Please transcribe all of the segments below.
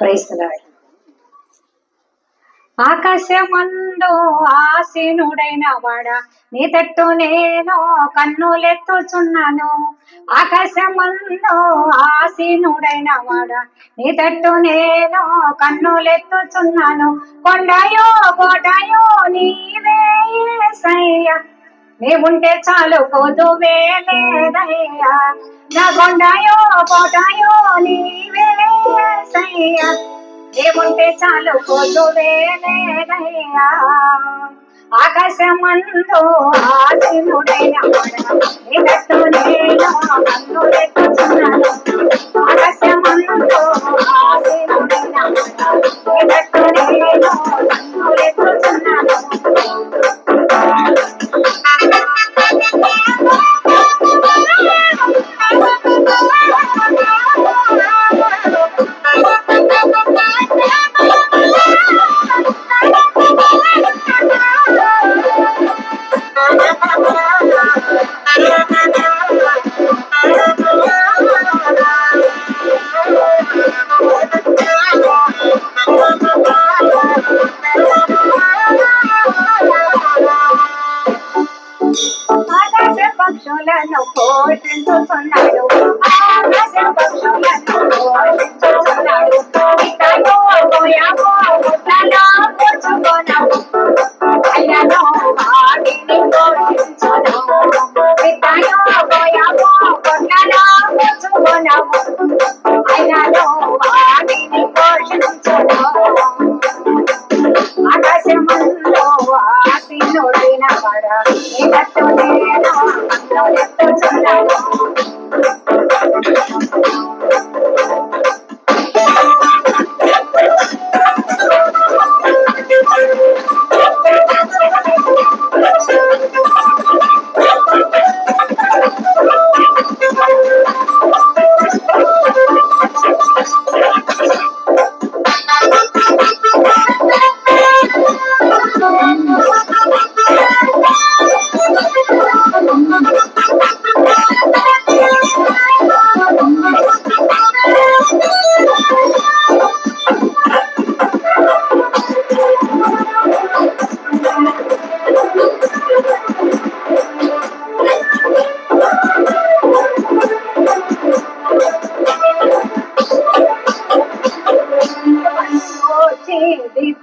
ప్రైస్తలాడు ఆకాశమందు ఆసీనుడైన వాడ నీ తట్టు నేను కన్నులెత్తుచున్నాను. ఆకాశమందు ఆసీనుడైన వాడ నీ తట్టు నేను కన్నులెత్తుచున్నాను. కొండయో కోటయో నీవే సయ్య నీవుంటే చాలు కొదువే లేదయ్యా నా కొండయో కోటయో నీవే సయ్య. చాలు కొలువే లేదయ్యా ఆకాశమందు ఆశ పక్షులను పోషించుతున్నాడు ఆకాశ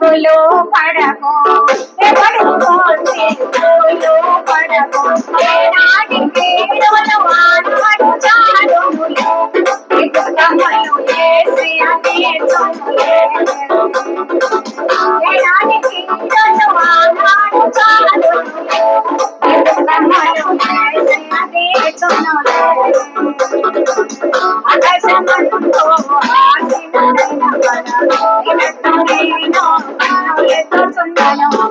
తిరుగులో పడకు ఎవడు తిరుగులో పడకు ఏనాటికి వాడు చాలు ఇప్పుడు తమలు చేసి అనే Yeah.